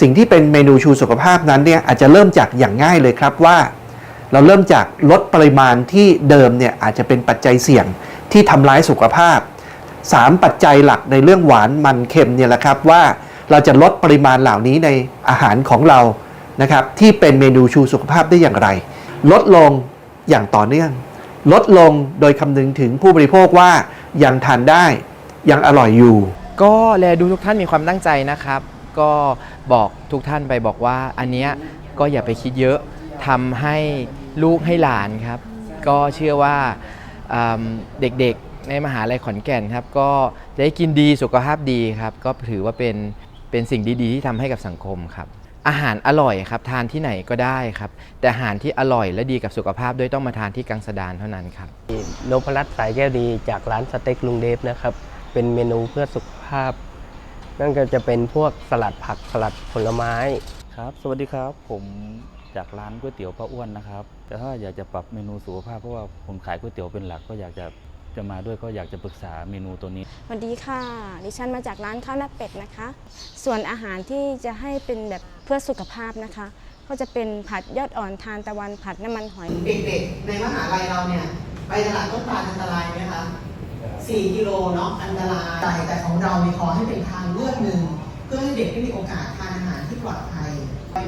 สิ่งที่เป็นเมนูชูสุขภาพนั้นเนี่ยอาจจะเริ่มจากอย่างง่ายเลยครับว่า เราเริ่มจากลดปริมาณที่เดิมเนี่ยอาจจะเป็นปัจจัยเสี่ยงที่ทำร้ายสุขภาพ 3 ปัจจัยหลักในเรื่องหวานมันเค็มเนี่ยแหละครับว่าเราจะลดปริมาณเหล่านี้ในอาหารของเรานะครับที่เป็นเมนูชูสุขภาพได้อย่างไร ลดลงอย่างต่อเนื่อง ลดลงโดยคำนึงถึงผู้บริโภคว่ายังทานได้ยังอร่อยอยู่ ก็แลดูทุกท่านมีความตั้งใจนะครับ ก็บอกทุกท่านไปบอกว่า อันเนี้ยก็อย่าไปคิดเยอะทำให้ลูกให้หลานครับ ก็เชื่อว่าอืมเด็กๆในมหาลัยขอนแก่นครับ ก็จะได้กินดีสุขภาพดีครับ ก็ถือว่าเป็นเป็นสิ่งดีๆ ที่ทำให้กับสังคมครับ อาหารอร่อยครับ ทานที่ไหนก็ได้ครับ แต่อาหารที่อร่อยและดีกับสุขภาพด้วยต้องมาทานที่กังสดานเท่านั้นครับ นพรัตน์สายแก้วดีจากร้านสเต็กลุงเดฟนะครับ เป็นเมนูเพื่อสุขภาพ นั่นก็จะเป็นพวกสลัดผักสลัดผลไม้ ครับ สวัสดีครับ ผมจากร้านก๋วยเตี๋ยวป้าอ้วนนะครับ แต่ถ้าอยากจะปรับเมนูสุขภาพเพราะว่าผมขายก๋วยเตี๋ยวเป็นหลักก็อยากจะจะมาด้วยก็อยากจะปรึกษาเมนูตัวนี้ สวัสดีค่ะ ดิฉันมาจากร้านข้าวหน้าเป็ดนะคะ ส่วนอาหารที่จะให้เป็นแบบเพื่อสุขภาพนะคะ ก็จะเป็นผัดยอดอ่อนทานตะวันผัดน้ำมันหอย เด็กๆในมหาลัยเราเนี่ย ไปตลาดต้นตาลอันตรายไหมคะ 4 กิโลเนาะอันตรายแต่แต่ของเราเนี่ยขอให้เป็นทางเลือกหนึ่งเพื่อให้เด็กได้มีโอกาสทานอาหารที่ปลอดภัย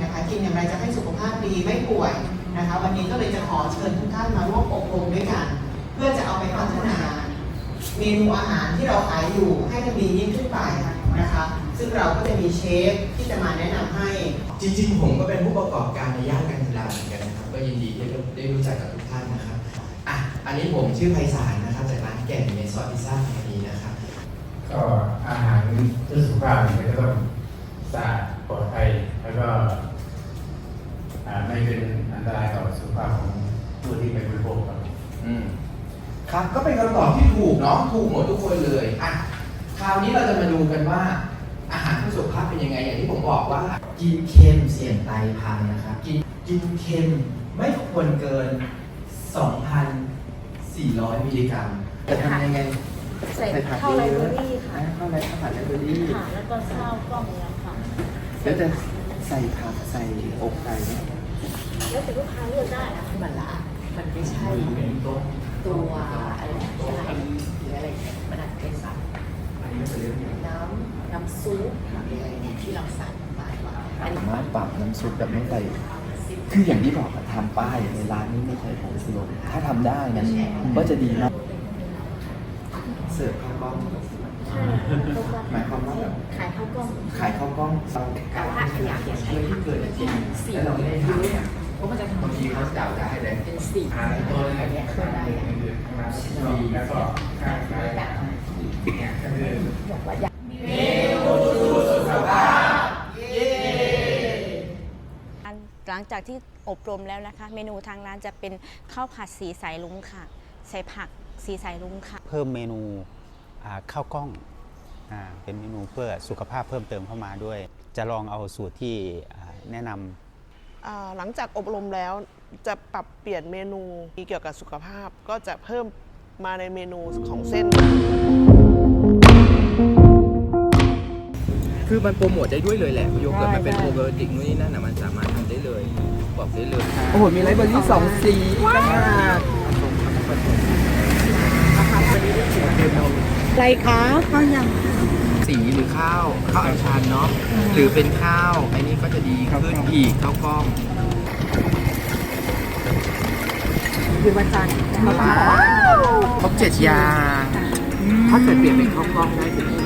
นะคะกินอย่างไรจะให้สุขภาพดีไม่ป่วยนะคะ วันนี้ก็เลยจะขอเชิญทุกท่านมาร่วมอบรมด้วยกัน เพื่อจะเอาไปพัฒนา เมนูอาหารที่เราขายอยู่ให้มันดียิ่งขึ้นไปนะคะ ซึ่งเราก็จะมีเชฟที่จะมาแนะนำให้ จริงๆ ผมก็เป็นผู้ประกอบการในย่านการกีฬาเหมือนกันนะครับ ก็ยินดีที่ได้รู้จักกับทุกท่านนะครับ อะอันนี้ผมชื่อไพศาลนะครับจากร้านแก่นในซอยพิซซ่าแห่งนี้นะครับ ก็อาหารเพื่อสุขภาพเนี่ยก็ต้องสะอาดปลอดภัยแล้วก็อ่าไม่เป็นอันตรายต่อสุขภาพของผู้ที่ไปบริโภคครับอืมครับก็เป็นคำตอบที่ถูกเนาะถูกหมดทุกคนเลยอะคราวนี้เราจะมาดูกันว่า อาหารเพื่อสุขภาพเป็นยังไงอย่างที่ผมบอกว่า กินเค็มเสี่ยงไตพังนะครับกินกินเค็มไม่ควรเกิน 2,400 มิลลิกรัมจะทำยังไง ใส่ข้าวไรเบอรี่ค่ะข้าวไรข้าวผัดไลเบอรี่ค่ะ แล้วก็ข้าวกล้องเนี้ยค่ะ แล้วจะใส่ผักใส่อกไก่ไหมแล้วแต่ลูกค้าเลือกได้นะมันละมันไม่ใช่ตัวอะไรอะไรหรืออะไรเนี่ยมันอาจจะเป็นสัตว์น้ำน้ำซุปหรืออะไรเนี่ยที่เราใส่ลงไปว่าอันนี้สามารถปรับน้ำซุปแบบไม่ใส่ คืออย่างที่บอกอะทำป้ายในร้านนี้ไม่ใช่ผงชูรสถ้าทำได้นะก็จะดีมากเสิร์ฟข้าวกล้องหมายความว่าแบบขายข้าวกล้องขายข้าวกล้องเราแต่ว่าอยากใช้เพื่อที่เกิดจริงแล้วเราไม่ได้ทำเนี่ยเพราะมันจะทำบางทีเขาจะเอาได้เลยเป็นสีอาหารตัวแรกก็ได้มีแล้วก็ หลังจากที่อบรมแล้วนะคะ เมนูทางร้านจะเป็นข้าวผัดสีสายลุงค่ะ ใส่ผักสีสายลุงค่ะ เพิ่มเมนูอ่าข้าวกล้องอาเป็นเมนูเพื่อสุขภาพเพิ่มเติมเข้ามาด้วย จะลองเอาสูตรที่อ่าแนะนำอ่าหลังจากอบรมแล้วจะปรับเปลี่ยนเมนูที่เกี่ยวกับสุขภาพก็จะเพิ่มมาในเมนูของเส้น คือมันโปรโมทได้ด้วยเลยแหละโยเกิร์ตมันเป็นโปรไบโอติกนู่นนี่นั่นนะมันสามารถทำได้เลย บอกได้เลยโอ้โห มีไลฟ์เบอร์รี่สองสีต่างหากอะไรคะข้าวยังสีหรือข้าวข้าวอัญชันเนาะหรือเป็นข้าวไอ้นี่ก็จะดีขึ้นอีกข้าวกล้องคือวันจันทร์ครบเจ็ดอย่างถ้าเกิดเปลี่ยนเป็นข้าวกล้องได้จะ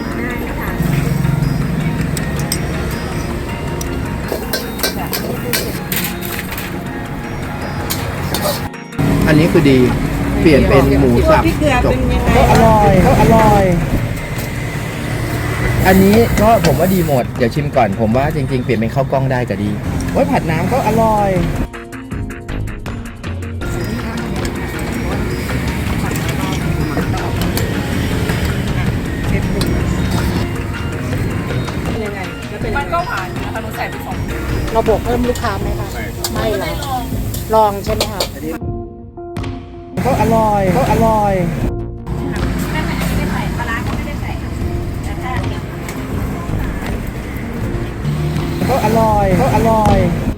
อันนี้คือดี เปลี่ยนเป็นหมูสับจบก็อร่อยก็อร่อย อันนี้ก็ผมว่าดีหมด เดี๋ยวชิมก่อนผมว่าจริงๆ เปลี่ยนเป็นข้าวกล้องได้ก็ดีโอ้ยผัดน้ำก็อร่อยเราบวกเพิ่มลูกค้าไหมคะ ไม่หรอกลองใช่ไหมคะ ก็อร่อยก็อร่อยก็อร่อยก็อร่อย